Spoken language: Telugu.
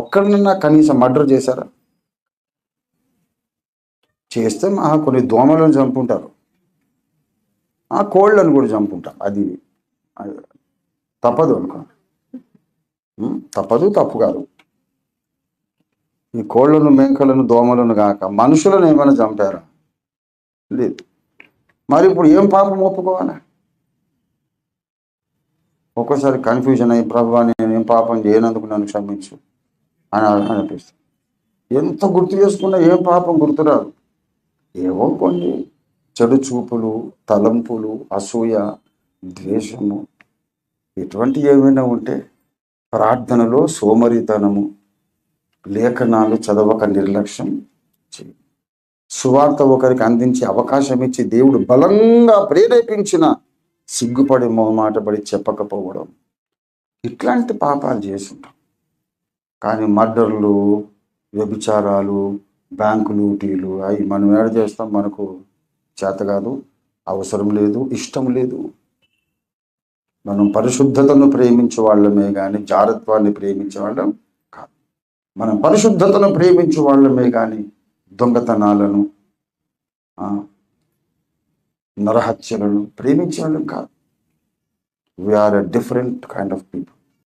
ఒక్కరినన్నా కనీసం మర్డర్ చేశారా? చేస్తే మహా కొన్ని దోమలను చంపుంటారు. ఆ కోళ్ళను కూడా చంపుంటారు. అది తప్పదు అనుకో తప్పదు తప్పు కాదు. ఈ కోళ్ళను మేకలను దోమలను కాక మనుషులను ఏమైనా చంపారా? లేదు. మరి ఇప్పుడు ఏం పాపం ఒప్పుకోవాలా? ఒక్కోసారి కన్ఫ్యూజన్ అయ్యి ప్రభు నేను ఏం పాపం చేయనందుకు నన్ను క్షమించు. అని అనిపిస్తుంది. ఎంత గుర్తు చేసుకున్నా ఏం పాపం గుర్తురాదు. ఏవో కొన్ని చెడు చూపులు తలంపులు అసూయ ద్వేషము ఇటువంటి ఏమైనా ఉంటే ప్రార్థనలో సోమరితనము లేఖనాలు చదవక నిర్లక్ష్యం చేయి సువార్త ఒకరికి అందించే అవకాశం ఇచ్చి దేవుడు బలంగా ప్రేరేపించిన సిగ్గుపడి మొహమాట పడి చెప్పకపోవడం ఇట్లాంటి పాపాలు చేస్తుంటాం. కానీ మర్డర్లు వ్యభిచారాలు బ్యాంకు లూటీలు అవి మనం ఏడ చేస్తాం మనకు చేత కాదు అవసరం లేదు ఇష్టం లేదు. మనం పరిశుద్ధతను ప్రేమించే వాళ్ళమే కానీ జారత్వాన్ని ప్రేమించే వాళ్ళం కాదు. మనం పరిశుద్ధతను ప్రేమించే వాళ్ళమే కానీ దొంగతనాలను నరహత్యలను ప్రేమించే వాళ్ళం కాదు. We are a different kind of people